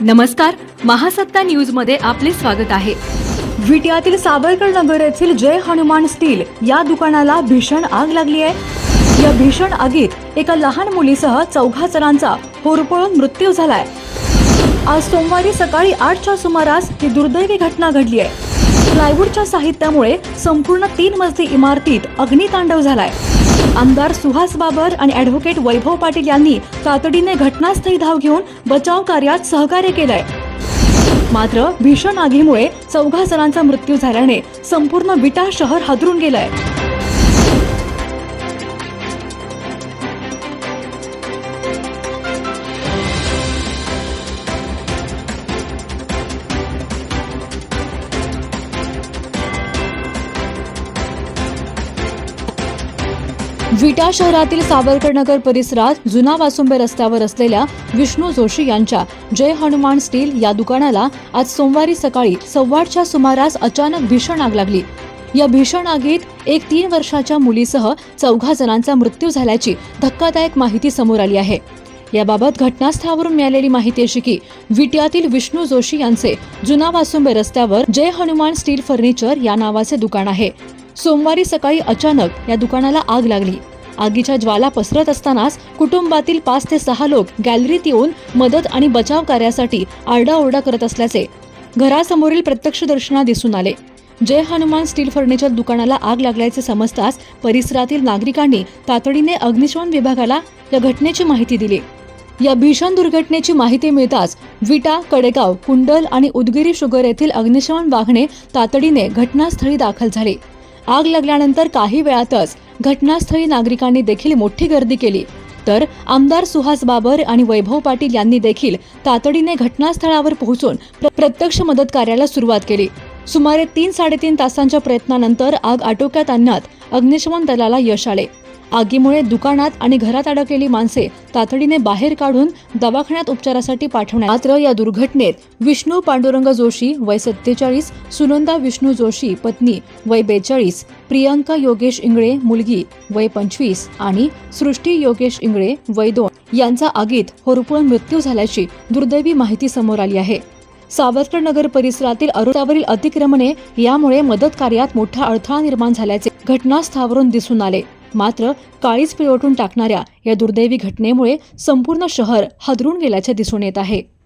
नमस्कार महासत्ता न्यूजमध्ये आपले स्वागत आहे. विटियातील सावरकर नगर येथील जय हनुमान स्टील या दुकानाला भीषण आग लागली आहे. या भीषण आगीत एका लहान मुलीसह चौघा जणांचा होरपळून मृत्यू झालाय. आज सोमवारी सकाळी आठच्या सुमारास ही दुर्दैवी घटना घडली आहे. प्लायवूडच्या साहित्यामुळे संपूर्ण तीन मजली इमारतीत अग्नितांडव झालाय. आमदार सुहास बाबर आणि ॲडव्होकेट वैभव पाटील यांनी तातडीने घटनास्थळी धाव घेऊन बचाव कार्यात सहकार्य केलंय. मात्र भीषण आगीमुळे चौघा जणांचा मृत्यू झाल्याने संपूर्ण विटा शहर हादरून गेलंय. विटा शहरातील सावरकर नगर परिसरात जुना वासुंबे रस्त्यावर असलेल्या विष्णू जोशी यांच्या जय हनुमान स्टील या दुकानाला आज सोमवारी सकाळी सव्वाडच्या सुमारास अचानक भीषण आग लागली. या भीषण आगीत एक तीन वर्षाच्या मुलीसह चौघा जणांचा मृत्यू झाल्याची धक्कादायक माहिती समोर आली आहे. याबाबत घटनास्थळावरून मिळालेली माहिती अशी की विट्यातील विष्णू जोशी यांचे जुना वासुंबे रस्त्यावर जय हनुमान स्टील फर्निचर या नावाचे दुकान आहे. सोमवारी सकाळी अचानक या दुकानाला आग लागली. आगीच्या ज्वाला पसरत असतानाच कुटुंबातील पाच ते सहा लोक गॅलरीत येऊन मदत आणि बचाव कार्यासाठी आरडाओरडा करत असल्याचे घरासमोरील प्रत्यक्षदर्शना दिसून आले. जय हनुमान स्टील फर्निचर दुकानाला आग लागल्याचे समजताच परिसरातील नागरिकांनी तातडीने अग्निशमन विभागाला या घटनेची माहिती दिली. या भीषण दुर्घटनेची माहिती मिळताच विटा कडेगाव कुंडल आणि उदगिरी शुगर येथील अग्निशमन वाहने तातडीने घटनास्थळी दाखल झाली. आग लागल्यानंतर काही वेळातच घटनास्थळी नागरिकांनी देखील मोठी गर्दी केली. तर आमदार सुहास बाबर आणि वैभव पाटील यांनी देखील तातडीने घटनास्थळावर पोहोचून प्रत्यक्ष मदत कार्याला सुरुवात केली. सुमारे तीन साडेतीन तासांच्या प्रयत्नानंतर आग आटोक्यात आणण्यात अग्निशमन दलाला यश आले. आगीमुळे दुकानात आणि घरात अडकलेली माणसे तातडीने बाहेर काढून दवाखान्यात उपचारासाठी पाठवण्यात मात्र या दुर्घटनेत विष्णू पांडुरंग जोशी वय सत्तेचाळीस सुनंदा विष्णू जोशी पत्नी वय बेचाळीस प्रियंका योगेश इंगळे मुलगी वय पंचवीस आणि सृष्टी योगेश इंगळे वय दोन यांचा आगीत होरपळून मृत्यू झाल्याची दुर्दैवी माहिती समोर आली आहे. सावरकर नगर परिसरातील अरुतावरील अतिक्रमणे यामुळे मदत कार्यात मोठा अडथळा निर्माण झाल्याचे घटनास्थळावरून दिसून आले. मात्र काळीच पिळवटून टाकणाऱ्या या दुर्दैवी घटनेमुळे संपूर्ण शहर हादरून गेल्याचे दिसून येत आहे.